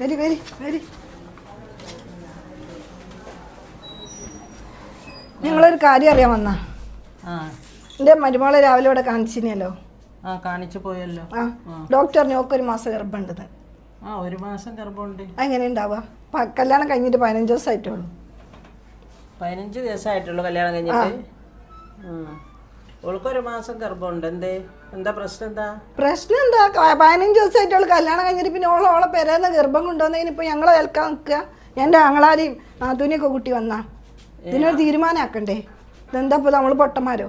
വരി വരി വരി. ഞങ്ങളൊരു കാര്യം അറിയാൻ വന്ന. എന്റെ എന്റെ മരുമോളെ രാവിലെ ഇവിടെ കാണിച്ചിനല്ലോ ആ കാണിച്ചു പോയല്ലോ. ആ ഡോക്ടർ പറഞ്ഞു ഒരു മാസം ഗർഭമുണ്ടെന്ന്. ആ ഒരു മാസം ഗർഭമുണ്ട്. എങ്ങനെ ഉണ്ടാവുക പ- കല്യാണം കഴിഞ്ഞിട്ട് പതിനഞ്ച് ദിവസമായിട്ടുള്ളൂ. പതിനഞ്ച് ദിവസമായിട്ടുള്ളൂ കല്യാണം കഴിഞ്ഞിട്ട്. ഓൾക്കൊരു മാസം ഗർഭമുണ്ട്. എന്തേ? എന്താ പ്രശ്നം എന്താ? പ്രശ്നം എന്താ? പതിനഞ്ച് ദിവസമായിട്ട് ദിവസമായിട്ടുള്ളൂ കല്യാണം കഴിഞ്ഞിട്ട് പിന്നെ ഓളെ ഓളെ പെരേന്ന് ഗർഭം കൊണ്ടുവന്നതിന് ഇപ്പൊ ഞങ്ങളെ ഏൽക്കാൻ നിൽക്കുക എന്റെ ആങ്ങളാരെയും നാത്തൂനെയൊക്കെ കുട്ടി വന്നാ. ഇതിനൊരു തീരുമാനമാക്കണ്ടേ ഇതെന്താ ഇപ്പൊ നമ്മൾ പൊട്ടന്മാരോ?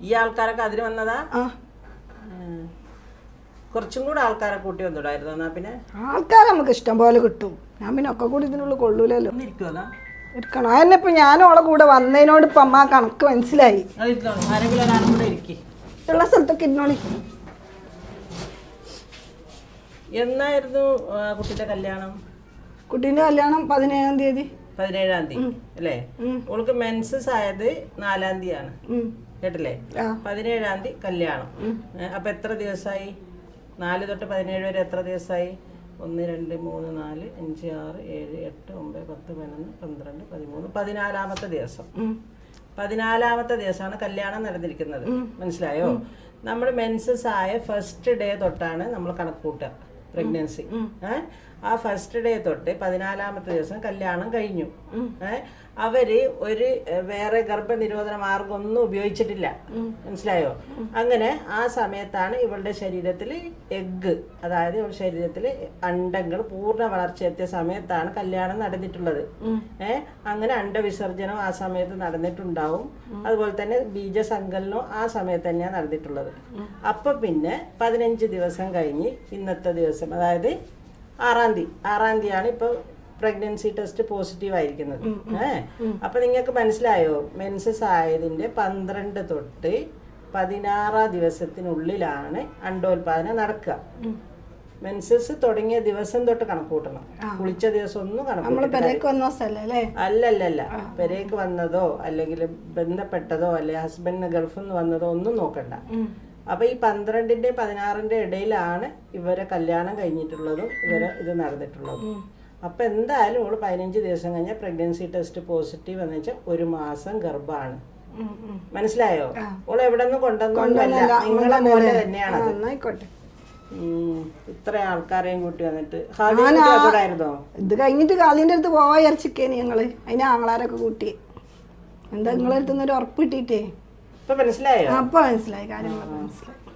ഈ ആൾക്കാരൊക്കെ അതിന് വന്നതാ? ആ. കുറച്ചും കൂടെ ആൾക്കാരെ കൂട്ടി വന്നിടായിരുന്നു എന്നാ പിന്നെ? ആൾക്കാരെ നമുക്ക് ഇഷ്ടം പോലെ കിട്ടും. ഞാൻ പിന്നെ ഒക്കെ കൂടി ഇതിനുള്ളിൽ കൊള്ളൂലല്ലോ. ഒന്നിരിക്കുമോ എടുക്കണം. അതന്നെ ഇപ്പം ഞാനും ഓളെ കൂടെ വന്നതിനോട് ഇപ്പൊ അമ്മ കണക്ക് മനസ്സിലായി. ഉള്ള സ്ഥലത്തൊക്കെ ഇരുന്നോളി. എന്നായിരുന്നു കുട്ടിയുടെ കല്യാണം? കുട്ടീന്റെ കല്യാണം പതിനേഴാം തീയതി. പതിനേഴാം തീയതി അല്ലേ? ഓൾക്ക് മെൻസസ് ആയത് നാലാം തീയതിയാണ്. ആണ് കേട്ടില്ലേ? പതിനേഴാം തീയതി കല്യാണം. അപ്പൊ എത്ര ദിവസമായി? നാല് തൊട്ട് പതിനേഴ് വരെ എത്ര ദിവസമായി? ഒന്ന് രണ്ട് മൂന്ന് നാല് അഞ്ച് ആറ് ഏഴ് എട്ട് ഒമ്പത് പത്ത് പതിനൊന്ന് പന്ത്രണ്ട് പതിമൂന്ന് പതിനാലാമത്തെ ദിവസം. പതിനാലാമത്തെ ദിവസമാണ് കല്യാണം നടന്നിരിക്കുന്നത്. മനസ്സിലായോ? നമ്മൾ മെൻസസ് ആയ ഫസ്റ്റ് ഡേ തൊട്ടാണ് നമ്മൾ കണക്ക് കൂട്ടുക പ്രഗ്നൻസി ആ ഫസ്റ്റ് ഡേ തൊട്ട് പതിനാലാമത്തെ ദിവസം കല്യാണം കഴിഞ്ഞു. ഏഹ് അവർ ഒരു വേറെ ഗർഭനിരോധന മാർഗം ഒന്നും ഉപയോഗിച്ചിട്ടില്ല മനസ്സിലായോ? അങ്ങനെ ആ സമയത്താണ് ഇവളുടെ ശരീരത്തിൽ എഗ്ഗ് അതായത് ഇവളുടെ ശരീരത്തിൽ അണ്ടങ്ങൾ പൂർണ വളർച്ചയെത്തിയ സമയത്താണ് കല്യാണം നടന്നിട്ടുള്ളത്. ഏഹ് അങ്ങനെ അണ്ടവിസർജനം ആ സമയത്ത് നടന്നിട്ടുണ്ടാവും. അതുപോലെ തന്നെ ബീജസങ്കലനം ആ സമയത്ത് തന്നെയാണ് നടന്നിട്ടുള്ളത്. അപ്പൊ പിന്നെ പതിനഞ്ച് ദിവസം കഴിഞ്ഞ് ഇന്നത്തെ ദിവസം അതായത് ആറാം തീയതി ആറാം തീയതിയാണ് ഇപ്പൊ പ്രഗ്നൻസി ടെസ്റ്റ് പോസിറ്റീവ് ആയിരിക്കുന്നത്. ഏഹ്? അപ്പൊ നിങ്ങൾക്ക് മനസ്സിലായോ? മെൻസസ് ആയതിന്റെ പന്ത്രണ്ട് തൊട്ട് പതിനാറാം ദിവസത്തിനുള്ളിലാണ് അണ്ടോൽപാദനം നടക്കുക. മെൻസസ് തുടങ്ങിയ ദിവസം തൊട്ട് കണക്ക് കൂട്ടണം കുളിച്ച ദിവസം ഒന്നും കണക്ക് അല്ലല്ലല്ല. പെരേക്ക് വന്നതോ അല്ലെങ്കിൽ ബന്ധപ്പെട്ടതോ അല്ലെ ഹസ്ബൻഡിന് ഗൾഫിൽ നിന്ന് വന്നതോ ഒന്നും നോക്കണ്ട. അപ്പൊ ഈ പന്ത്രണ്ടിന്റെ പതിനാറിന്റെ ഇടയിലാണ് ഇവരെ കല്യാണം കഴിഞ്ഞിട്ടുള്ളതും ഇവരെ ഇത് നടന്നിട്ടുള്ളതും. അപ്പൊ എന്തായാലും ഓൾ പതിനഞ്ച് ദിവസം കഴിഞ്ഞ പ്രഗ്നൻസി ടെസ്റ്റ് പോസിറ്റീവ് എന്ന് വെച്ചാൽ ഒരു മാസം ഗർഭമാണ് ഉം. മനസ്സിലായോ? ഓൾ എവിടെ നിന്ന് കൊണ്ടുവന്നൊന്നുമല്ല നിങ്ങളെ പോലെ തന്നെയാണ്. ഇത്ര ആൾക്കാരെയും കൂട്ടി വന്നിട്ട്. ഇത് കഴിഞ്ഞിട്ട് കാലിന്റെ അടുത്ത് പോവാ ഇറച്ചിക്കേനി ഞങ്ങൾ. അതിന് ആങ്ങളാരൊക്കെ കൂട്ടി. എന്താ നിങ്ങളെ അടുത്തുനിന്ന് ഒരു ഉറപ്പ് കിട്ടിയിട്ടേ? മനസ്സിലായോ? അപ്പൊ മനസ്സിലായി. കാര്യങ്ങളൊക്കെ മനസ്സിലായി.